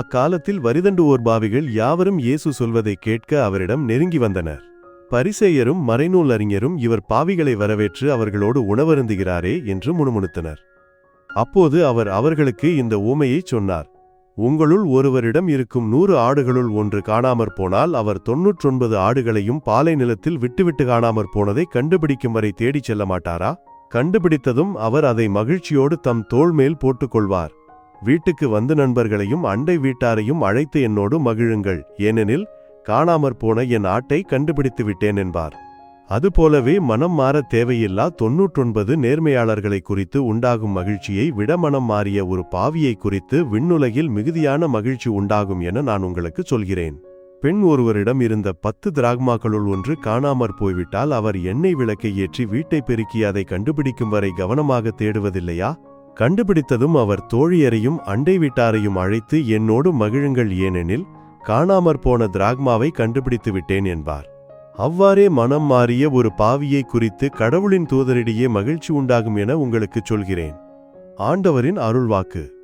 அக்காலத்தில் வரிதண்டுவோர் பாவிகள் யாவரும் இயேசு சொல்வதை கேட்க அவரிடம் நெருங்கி வந்தனர். பரிசேயரும் மறைநூல் அறிஞரும் இவர் பாவிகளை வரவேற்று அவர்களோடு உணவருந்துகிறாரே என்று முணுமுணுத்தனர். அப்போது அவர் அவர்களுக்கு இந்த ஊமையைச் சொன்னார். உங்களுள் ஒருவரிடம் இருக்கும் நூறு ஆடுகளுள் ஒன்று காணாமற் போனால் அவர் தொன்னூற்றொன்பது ஆடுகளையும் பாலை நிலத்தில் விட்டுவிட்டு காணாமற் போனதை கண்டுபிடிக்கும் வரை தேடிச் செல்ல மாட்டாரா? கண்டுபிடித்ததும் அவர் அதை மகிழ்ச்சியோடு தம் தோள்மேல் போட்டுக்கொள்வார் வீட்டுக்கு வந்து நண்பர்களையும் அண்டை வீட்டாரையும் அழைத்து என்னோடு மகிழுங்கள். ஏனெனில் காணாமற் போன என் ஆட்டை கண்டுபிடித்து விட்டேன் என்பார். அதுபோலவே மனம் மாறத் தேவையில்லா தொன்னூற்றொன்பது நேர்மையாளர்களை குறித்து உண்டாகும் மகிழ்ச்சியை விட மனம் மாறிய ஒரு பாவியை குறித்து விண்ணுலகில் மிகுதியான மகிழ்ச்சி உண்டாகும் என நான் உங்களுக்கு சொல்கிறேன். பெண் ஒருவரிடம் இருந்த பத்து திராக்மாக்களுள் ஒன்று காணாமற் போய்விட்டால் அவர் எண்ணெய் விளக்கை ஏற்றி வீட்டை பெருக்கி அதை கண்டுபிடிக்கும் வரை கவனமாக தேடுவதில்லையா? கண்டுபிடித்ததும் அவர் தோழியரையும் அண்டை வீட்டாரையும் அழைத்து என்னோடு மகிழுங்கள் ஏனெனில் காணாமற் போன திராக்மாவை கண்டுபிடித்து விட்டேன் என்பார். அவ்வாறே மனம் மாறிய ஒரு பாவியை குறித்து கடவுளின் தூதரிடையே மகிழ்ச்சி உண்டாகும் என உங்களுக்குச் சொல்கிறேன். ஆண்டவரின் அருள்வாக்கு.